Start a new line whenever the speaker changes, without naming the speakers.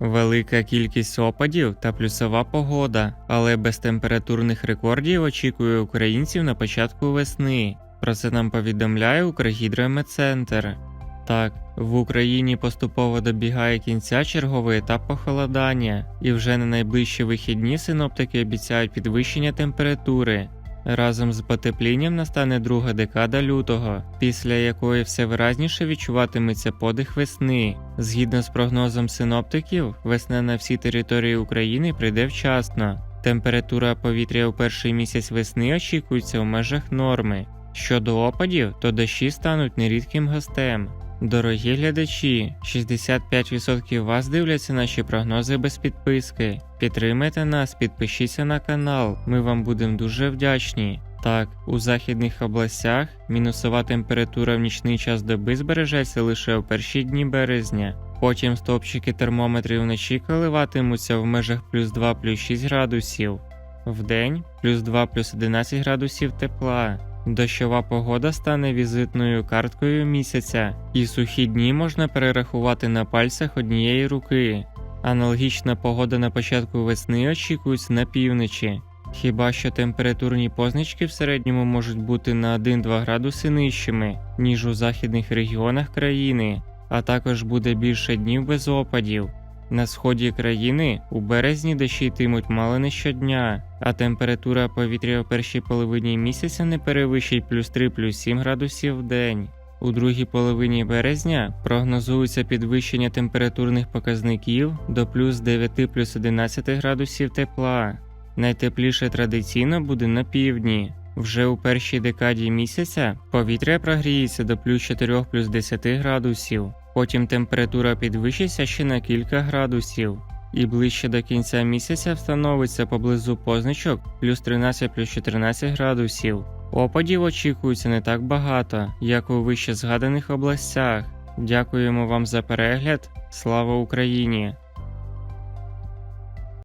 Велика кількість опадів та плюсова погода, але без температурних рекордів очікує українців на початку весни. Про це нам повідомляє Укргідрометцентр. Так, в Україні поступово добігає кінця черговий етап похолодання, і вже на найближчі вихідні синоптики обіцяють підвищення температури. Разом з потеплінням настане друга декада лютого, після якої все виразніше відчуватиметься подих весни. Згідно з прогнозом синоптиків, весна на всій території України прийде вчасно. Температура повітря у перший місяць весни очікується у межах норми. Щодо опадів, то дощі стануть нерідким гостем. Дорогі глядачі, 65% вас дивляться наші прогнози без підписки. Підтримайте нас, підпишіться на канал, ми вам будемо дуже вдячні. Так, у західних областях мінусова температура в нічний час доби збережеться лише у перші дні березня. Потім стовпчики термометрів вночі коливатимуться в межах плюс 2 плюс 6 градусів. Вдень плюс 2 плюс 11 градусів тепла. Дощова погода стане візитною карткою місяця, і сухі дні можна перерахувати на пальцях однієї руки. Аналогічна погода на початку весни очікується на півночі. Хіба що температурні позначки в середньому можуть бути на 1-2 градуси нижчими, ніж у західних регіонах країни, а також буде більше днів без опадів. На сході країни у березні дощі йтимуть мало не щодня, а температура повітря у першій половині місяця не перевищить плюс 3 плюс 7 градусів в день. У другій половині березня прогнозується підвищення температурних показників до плюс 9 плюс 11 градусів тепла. Найтепліше традиційно буде на півдні. Вже у першій декаді місяця повітря прогріється до плюс 4 плюс 10 градусів. Потім температура підвищиться ще на кілька градусів. І ближче до кінця місяця встановиться поблизу позначок плюс 13 плюс 14 градусів. Опадів очікується не так багато, як у вище згаданих областях. Дякуємо вам за перегляд. Слава Україні!